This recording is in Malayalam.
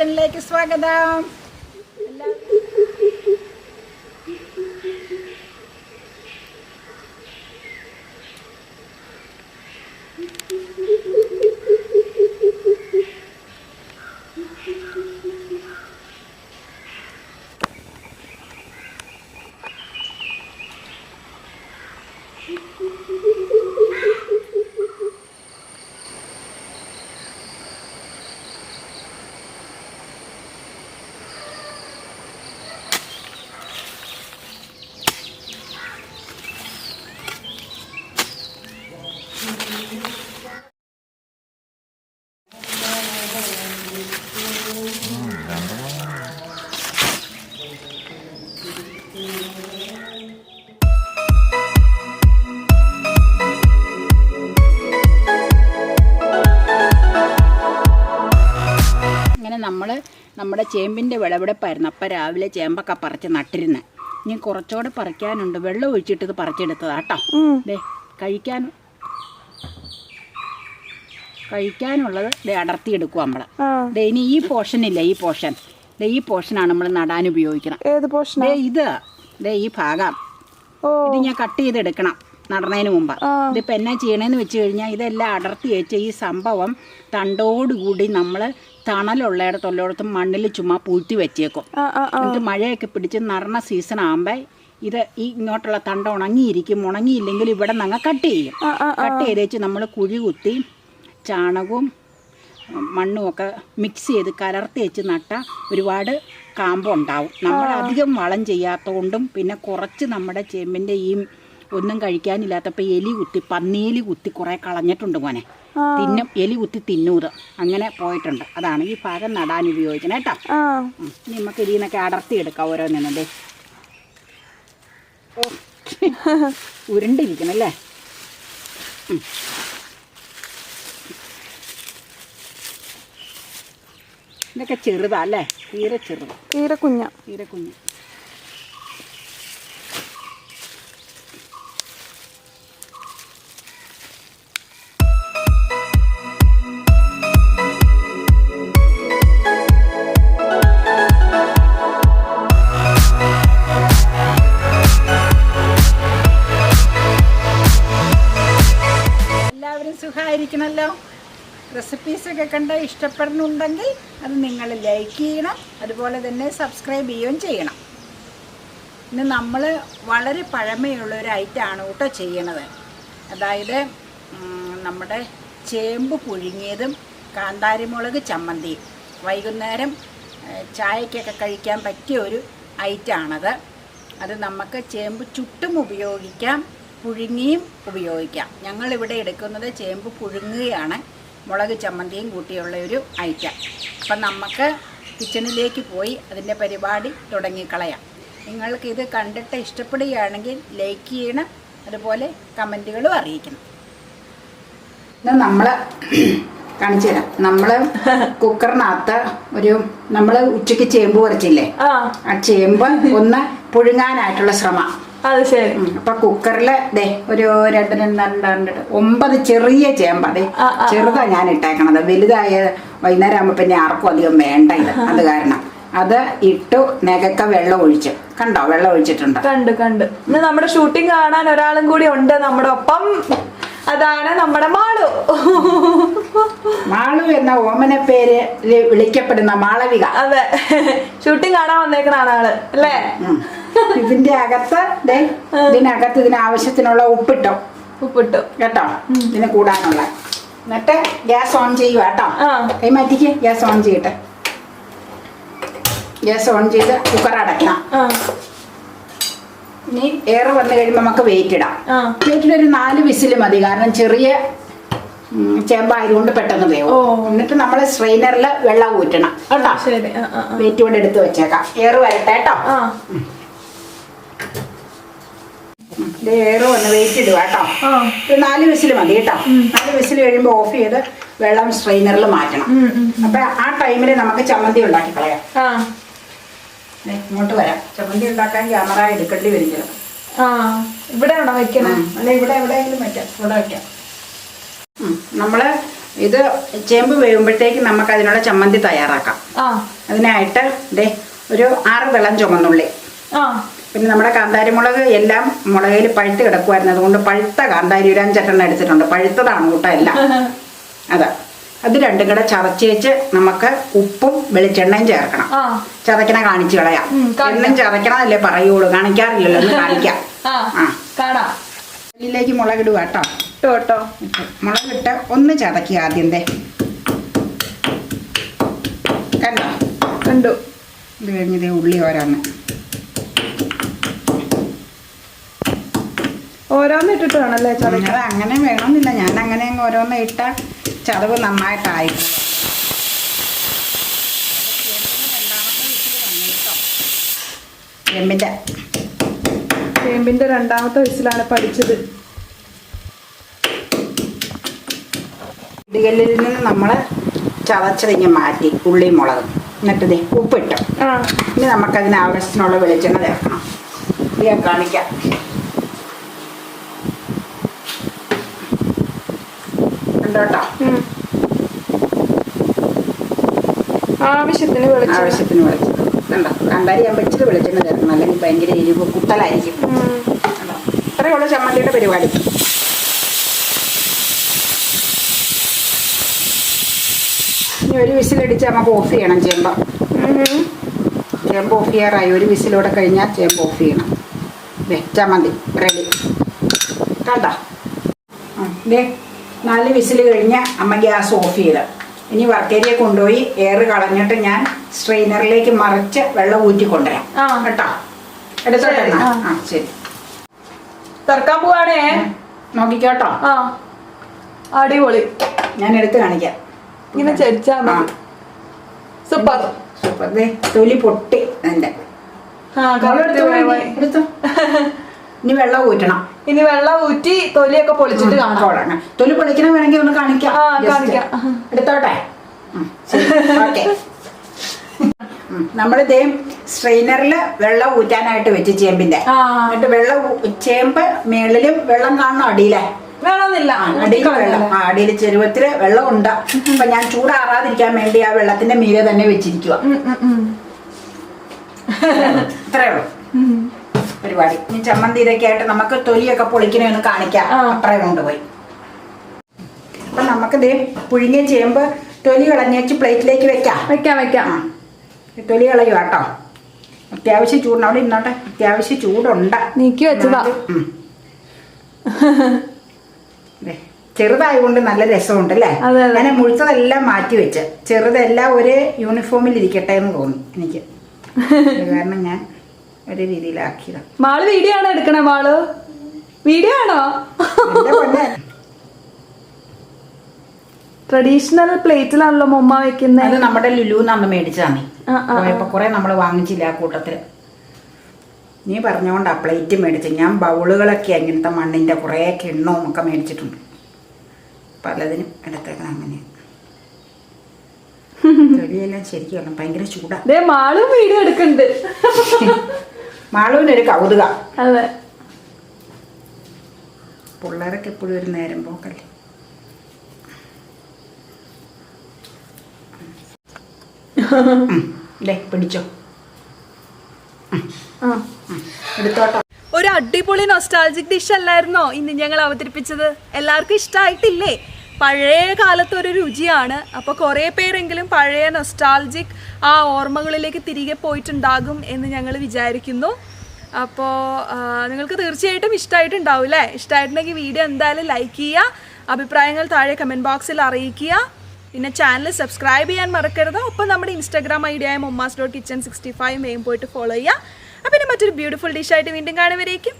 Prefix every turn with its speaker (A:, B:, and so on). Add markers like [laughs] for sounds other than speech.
A: കിച്ചണിലേക്ക് സ്വാഗതം. ഇങ്ങനെ ചേമ്പിന്റെ വിളവെടുപ്പായിരുന്നു. അപ്പം രാവിലെ ചേമ്പൊക്കെ പറിച്ച് നട്ടിരുന്നത് ഇനി കുറച്ചുകൂടെ പറിക്കാനുണ്ട്. വെള്ളം ഒഴിച്ചിട്ട് ഇത് പറിച്ചെടുത്തതാ കേട്ടോ ദേ കഴിക്കാൻ കഴിക്കാനുള്ളത് ദേ അടർത്തിയെടുക്കുക നമ്മൾ ദേ ഇനി ഈ പോർഷൻ ഇല്ല ഈ പോർഷൻ? ദേ ഈ പോർഷനാണ് നമ്മൾ നടാൻ ഉപയോഗിക്കണം.
B: ഏത് പോർഷൻ
A: ദേ ഇത്. ദേ ഈ ഭാഗം.
B: ഓ.
A: ഇത് ഞാൻ കട്ട് ചെയ്തെടുക്കണം. നടണതിന് മുമ്പ്. ഇതിപ്പോൾ എന്നാ ചെയ്യണമെന്ന് വെച്ച് കഴിഞ്ഞാൽ ഇതെല്ലാം അടർത്തി വെച്ച് ഈ സംഭവം തണ്ടോടുകൂടി നമ്മൾ തണലുള്ളയിടത്തുള്ളിടത്തും മണ്ണിൽ ചുമ്മാ പൂഴ്ത്തി വെച്ചേക്കും എന്നിട്ട് മഴയൊക്കെ പിടിച്ച് നടണ സീസൺ ആകുമ്പോൾ ഇത് ഈ ഇങ്ങോട്ടുള്ള തണ്ട ഉണങ്ങിയിരിക്കും. ഉണങ്ങിയില്ലെങ്കിൽ ഇവിടെ നിന്ന് കട്ട് ചെയ്യും. കട്ട് ചെയ്ത് വെച്ച് നമ്മൾ കുഴി കുത്തി ചാണകവും മണ്ണും ഒക്കെ മിക്സ് ചെയ്ത് കലർത്തി വെച്ച് നട്ട ഒരുപാട് കാമ്പുണ്ടാവും. നമ്മൾ അധികം വളം ചെയ്യാത്തതുകൊണ്ടും പിന്നെ കുറച്ച് നമ്മുടെ ചെമ്പിന്റെ ഈ ഒന്നും കഴിക്കാനില്ലാത്തപ്പോൾ എലി കുത്തി പന്നിയെലി കുത്തി കുറേ കളഞ്ഞിട്ടുണ്ട് മോനെ. തിന്നും എലി കുത്തി തിന്നൂത്. അങ്ങനെ പോയിട്ടുണ്ട്. അതാണ് ഈ ഭാഗം നടാൻ ഉപയോഗിക്കണം കേട്ടോ. നമുക്ക് ഇതിൽ നിന്നൊക്കെ അടർത്തി എടുക്കാം ഓരോന്നിനെ [laughs] ഉരുണ്ടിരിക്കണല്ലേ ഇതൊക്കെ ചെറുതാ അല്ലേ? തീരെ ചെറുതാ.
B: തീരെ കുഞ്ഞ.
A: തീരെ കുഞ്ഞ്. റെസിപ്പീസൊക്കെ കണ്ട് ഇഷ്ടപ്പെടുന്നുണ്ടെങ്കിൽ അത് നിങ്ങൾ ലൈക്ക് ചെയ്യണം. അതുപോലെ തന്നെ സബ്സ്ക്രൈബ് ചെയ്യുകയും ചെയ്യണം. ഇന്ന് നമ്മൾ വളരെ പഴമയുള്ള ഒരു ഐറ്റമാണ് കേട്ടോ ചെയ്യണത്. അതായത് നമ്മുടെ ചേമ്പ് പുഴുങ്ങിയതും കാന്താരിമുളക് ചമ്മന്തിയും. വൈകുന്നേരം ചായക്കൊക്കെ കഴിക്കാൻ പറ്റിയ ഒരു ഐറ്റമാണത് അത് നമുക്ക് ചേമ്പ് ചുട്ടും ഉപയോഗിക്കാം പുഴുങ്ങിയും ഉപയോഗിക്കാം. ഞങ്ങളിവിടെ എടുക്കുന്നത് ചേമ്പ് പുഴുങ്ങുകയാണ്. മുളക് ചമ്മന്തിയും കൂട്ടിയുള്ള ഒരു ഐറ്റം. അപ്പം നമുക്ക് കിച്ചണിലേക്ക് പോയി അതിന്റെ പരിപാടി തുടങ്ങിക്കളയാം. നിങ്ങൾക്ക് ഇത് കണ്ടിട്ട് ഇഷ്ടപ്പെടുകയാണെങ്കിൽ ലൈക്ക് ചെയ്യണം അതുപോലെ കമന്റുകളും അറിയിക്കണം. ഇത് നമ്മൾ കാണിച്ചു തരാം. നമ്മൾ കുക്കറിനകത്ത് ഒരു നമ്മൾ ഉച്ചയ്ക്ക് ചേമ്പ് കുറച്ചില്ലേ
B: ആ
A: ചേമ്പ് ഒന്ന് പുഴുങ്ങാനായിട്ടുള്ള ശ്രമം.
B: അത് ശരി.
A: അപ്പൊ കുക്കറിൽ ദേ ഒരു രണ്ട് രണ്ട് ഒമ്പത് ചെറിയ ചേമ്പ. അതെ ചെറുതാ ഞാൻ ഇട്ടേക്കണത്. വലുതായ വൈകുന്നേരം ആകുമ്പോ പിന്നെ ആർക്കും അധികം വേണ്ട ഇത്. അത് കാരണം. അത് ഇട്ടു നെകക്ക വെള്ളം ഒഴിച്ച്. കണ്ടോ? വെള്ളം ഒഴിച്ചിട്ടുണ്ട്.
B: കണ്ടു കണ്ടു. ഇന്ന് നമ്മുടെ ഷൂട്ടിംഗ് കാണാൻ ഒരാളും കൂടി ഉണ്ട് നമ്മുടെ ഒപ്പം. അതാണ് നമ്മുടെ മാളു.
A: മാളു എന്ന ഓമന പേര് വിളിക്കപ്പെടുന്ന മാളവിക.
B: അതെ. ഷൂട്ടിംഗ് കാണാൻ വന്നേക്കുന്ന ആൾ അല്ലേ?
A: ഇതിന്റെ അകത്ത് ഇതിനകത്ത് ഇതിന് ആവശ്യത്തിനുള്ള ഉപ്പിട്ടോ.
B: ഉപ്പിട്ടു.
A: കേട്ടോ? ഇതിന് കൂടാനുള്ള. എന്നിട്ട് ഗ്യാസ് ഓൺ ചെയ്യുക കേട്ടോ? കൈ മാറ്റിക്ക് ഗ്യാസ് ഓൺ ചെയ്യട്ടെ. ഗ്യാസ് ഓൺ ചെയ്ത് കുക്കർ അടയ്ക്കണം. ഇനി ഏറെ വന്നു കഴിയുമ്പോൾ നമുക്ക് വെയിറ്റ് ഇടാം. വെയിറ്റിൽ ഒരു നാല് വിസിൽ മതി. കാരണം ചെറിയ ചേമ്പായതുകൊണ്ട് പെട്ടെന്ന് വേവും. എന്നിട്ട് നമ്മൾ സ്ട്രെയിനറിൽ വെള്ളം ഊറ്റണം. കേട്ടോ. വെയിറ്റ് കൊണ്ട് എടുത്ത് വെച്ചേക്കാം. ഏറ് വരട്ടെ കേട്ടോ? ഏറ് വന്ന് വെയിറ്റ് ഇടുക കേട്ടോ. ഒരു നാല് വിസിൽ മതി കേട്ടോ. നാല് വിസിൽ കഴിയുമ്പോൾ ഓഫ് ചെയ്ത് വെള്ളം സ്ട്രെയിനറിൽ മാറ്റണം. അപ്പൊ ആ ടൈമിൽ നമുക്ക് ചമ്മന്തി ഉണ്ടാക്കി കളയാം. ഇങ്ങോട്ട് വരാം. ചമ്മന്തി ഉണ്ടാക്കാൻ ക്യാമറ എടുക്കേണ്ടി വരും ചിലപ്പോൾ
B: ആ ഇവിടെ ആണോ വെക്കണേ?
A: അല്ല ഇവിടെ എവിടെയെങ്കിലും വെക്കാം. ഇവിടെ വെക്കാം. നമ്മൾ ഇത് ചേമ്പ് വേകുമ്പോഴത്തേക്ക് നമുക്ക് അതിനുള്ള ചമ്മന്തി തയ്യാറാക്കാം. അതിനായിട്ട് ദേ ഒരു ആറ് വെള്ളം ചുമന്നുള്ളി.
B: ആ.
A: പിന്നെ നമ്മുടെ കാന്താരിമുളക് എല്ലാം മുളകയിൽ പഴുത്ത് കിടക്കുമായിരുന്നു അതുകൊണ്ട് പഴുത്ത കാന്താരി ഒരു അഞ്ചെട്ടെണ്ണം എടുത്തിട്ടുണ്ട്. പഴുത്തതാണ് കൂട്ടം എല്ലാം. [laughs] അതാ. അത് രണ്ടും കൂടെ ചതച്ചേച്ച് നമുക്ക് ഉപ്പും വെളിച്ചെണ്ണയും ചേർക്കണം. ചതക്കണ കാണിച്ചു കളയാം. എന്നും ചതക്കണതല്ലേ പറയുള്ളൂ. കാണിക്കാറില്ലല്ലോ. ഒന്ന് കാണിക്കാം. ഇതിലേക്ക് മുളകിടുക കേട്ടോ.
B: ഇട്ടോ കേട്ടോ.
A: മുളകിട്ട് ഒന്ന് ചതക്കുക ആദ്യം കണ്ടോ?
B: കണ്ടു.
A: ഇത് കഴിഞ്ഞത് ഉള്ളി ഓരോന്ന്.
B: ഓരോന്ന് ഇട്ടിട്ട് വേണം അല്ലേ
A: ചതക്കാതെ അങ്ങനെ വേണമെന്നില്ല. ഞാൻ അങ്ങനെ ഓരോന്ന് ഇട്ട ചതവ് നന്നായിട്ടായി.
B: ചേമ്പിന്റെ രണ്ടാമത്തെ വിസിലാണ് പഠിച്ചത്.
A: ഇടികല്ലിൽ നിന്ന് നമ്മൾ ചതച്ചതിങ്ങ് മാറ്റി ഉള്ളിയും മുളകും. എന്നിട്ടത് ഉപ്പിട്ടു. ഇനി നമുക്കതിന് ആവശ്യത്തിനുള്ള വെളിച്ചെണ്ണ ചേർക്കണം. ഞാൻ കാണിക്കാം. കണ്ടോട്ടോ
B: ഉം. ആവശ്യത്തിന് വെളിച്ചെണ്ണ
A: ആവശ്യത്തിന് വെളിച്ചെണ്ണ കണ്ടോ? കാന്താരി ഞാൻ വെച്ചിട്ട് വെളിച്ചെണ്ണ ചേർക്കണം അല്ലെങ്കിൽ ഭയങ്കര എരിവ് കുത്തലായിരിക്കും. കണ്ടോ? ഇത്രയേ ഉള്ളൂ ചമ്മന്തിയുടെ പരിപാടി. ഇനി ഒരു വിസിലടിച്ച് നമുക്ക് ഓഫ് ചെയ്യണം ചേമ്പ. ചേമ്പ് ഓഫ് ചെയ്യാറായി. ഒരു വിസിലൂടെ കഴിഞ്ഞാൽ ചേമ്പ് ഓഫ് ചെയ്യണം. ചമ്മന്തി റെഡി കണ്ടോ? ദേ. നാല് വിസിൽ കഴിഞ്ഞ് അമ്മ ഗ്യാസ് ഓഫ് ചെയ്ത്. ഇനി വർക്കേരിയെ കൊണ്ടുപോയി എയർ കളഞ്ഞിട്ട് ഞാൻ സ്ട്രെയിനറിലേക്ക് മറിച്ച് വെള്ളം ഊറ്റി കൊണ്ടുവരാം. കേട്ടോ? എടുത്തോട്ടെ?
B: ആ.
A: ശരി.
B: തറക്കാൻ പോവാണേ?
A: നോക്കിക്കോട്ടോ.
B: ആ. അടിപൊളി.
A: ഞാൻ എടുത്ത് കാണിക്കാം.
B: ഇങ്ങനെ ചരിച്ചാ സൂപ്പർ.
A: സൂപ്പർ. തൊലി പൊട്ടി എന്റെ [laughs] ഇനി വെള്ളം ഊറ്റണം.
B: ഇനി വെള്ളം ഊറ്റി തൊലിയൊക്കെ പൊളിച്ചിട്ട് കാണാം.
A: തൊലി പൊളിക്കണം വേണമെങ്കിൽ ഒന്ന് കാണിക്കാം.
B: കാണിക്കാം.
A: എടുത്തോട്ടെ? നമ്മളിതേ സ്ട്രെയിനറിൽ വെള്ളം ഊറ്റാനായിട്ട് വെച്ച് ചേമ്പിന്റെ. എന്നിട്ട് വെള്ളം ചേമ്പ് മേളിലും വെള്ളം കാണണം അടിയിലെ.
B: വേണമെന്നില്ല.
A: അടിയിൽ വെള്ളം. ആ അടിയിൽ ചെരുവത്തിൽ വെള്ളം ഉണ്ട്. അപ്പൊ ഞാൻ ചൂടാറാതിരിക്കാൻ വേണ്ടി ആ വെള്ളത്തിന്റെ മീതെ തന്നെ വെച്ചിരിക്കുക. ഇത്രേ ഉള്ളൂ. പരിപാടി. ഇനി ചമ്മന്തി ഇതൊക്കെ ആയിട്ട് നമുക്ക് തൊലിയൊക്കെ പൊളിക്കണമെന്ന് കാണിക്കാം. അത്രയും കൊണ്ടുപോയി. അപ്പൊ നമുക്ക് ദേ പുഴുങ്ങിയ ചേമ്പ് തൊലി കളഞ്ഞേച്ച് പ്ലേറ്റിലേക്ക് വെക്കാം.
B: വെക്കാം വെക്കാം.
A: തൊലി കളയുക കേട്ടോ. അത്യാവശ്യം ചൂടുണ്ട്. അവിടെ ഇന്നോട്ടെ അത്യാവശ്യം ചൂടുണ്ട്.
B: നീക്കി വെച്ചതാ.
A: ചെറുതായതുകൊണ്ട് നല്ല രസമുണ്ട് അല്ലേ? അങ്ങനെ മുഴുത്തതെല്ലാം മാറ്റി വെച്ച്. ചെറുതെല്ലാം ഒരേ യൂണിഫോമിൽ ഇരിക്കട്ടെ എന്ന് തോന്നി എനിക്ക്. [laughs] കാരണം ഞാൻ ഒരു രീതിയിലാക്കിയതാ.
B: മാൾ വീഡിയോ ആണോ എടുക്കണേ മാൾ? വീഡിയോ ആണോ?
A: എന്റെ പൊന്നെ
B: ട്രഡീഷണൽ പ്ലേറ്റിലാണല്ലോ മൊമ്മ
A: അത്
B: വെക്കുന്നത്
A: നമ്മുടെ ലുലുന്ന്
B: അന്ന് മേടിച്ചാണ്
A: പോയപ്പോ കുറെ നമ്മൾ വാങ്ങിച്ചില്ല ആ കൂട്ടത്തിൽ. നീ പറഞ്ഞോണ്ടാ പ്ലേറ്റ് മേടിച്ച്. ഞാൻ ബൗളുകളൊക്കെ അങ്ങനത്തെ മണ്ണിന്റെ കുറെ കിണ്ണവും ഒക്കെ മേടിച്ചിട്ടുണ്ട്. പലതിനും എടുത്തേക്കണം അങ്ങനെ. [laughs] തൊലിയെല്ലാം ശരിക്കും ഭയങ്കര ചൂടാ.
B: ദേ മാളും വീഡിയോ എടുക്കണ്ട്. [laughs]
A: മാളുവിനൊരു കൗതുക.
B: അതെ.
A: പിള്ളേരൊക്കെ എപ്പോഴും ഒരു നേരം പോക്കല്ലേ? പിടിച്ചോ. എടുത്തോട്ടോ.
B: ഒരു അടിപൊളി നൊസ്റ്റാൾജിക് ഡിഷ് അല്ലായിരുന്നോ ഇന്ന് ഞങ്ങൾ അവതരിപ്പിച്ചത്? എല്ലാവർക്കും ഇഷ്ടമായിട്ടില്ലേ പഴയ കാലത്തെ ഒരു രുചിയാണ്. അപ്പോൾ കുറേ പേരെങ്കിലും പഴയ നൊസ്റ്റാൾജിക് ആ ഓർമ്മകളിലേക്ക് തിരികെ പോയിട്ടുണ്ടാകും എന്ന് ഞങ്ങൾ വിചാരിക്കുന്നു. അപ്പോൾ നിങ്ങൾക്ക് തീർച്ചയായിട്ടും ഇഷ്ടമായിട്ടുണ്ടാവും അല്ലേ ഇഷ്ടമായിട്ടുണ്ടെങ്കിൽ വീഡിയോ എന്തായാലും ലൈക്ക് ചെയ്യുക അഭിപ്രായങ്ങൾ താഴെ കമന്റ് ബോക്സിൽ അറിയിക്കുക. പിന്നെ ചാനൽ സബ്സ്ക്രൈബ് ചെയ്യാൻ മറക്കരുത്. ഒപ്പം നമ്മുടെ ഇൻസ്റ്റാഗ്രാം ഐ ഡി ആയ mommas dot kitchen sixty five main പോയിട്ട് ഫോളോ ചെയ്യുക. അപ്പം പിന്നെ മറ്റൊരു ബ്യൂട്ടിഫുൾ ഡിഷായിട്ട് വീണ്ടും കാണുവരേക്കും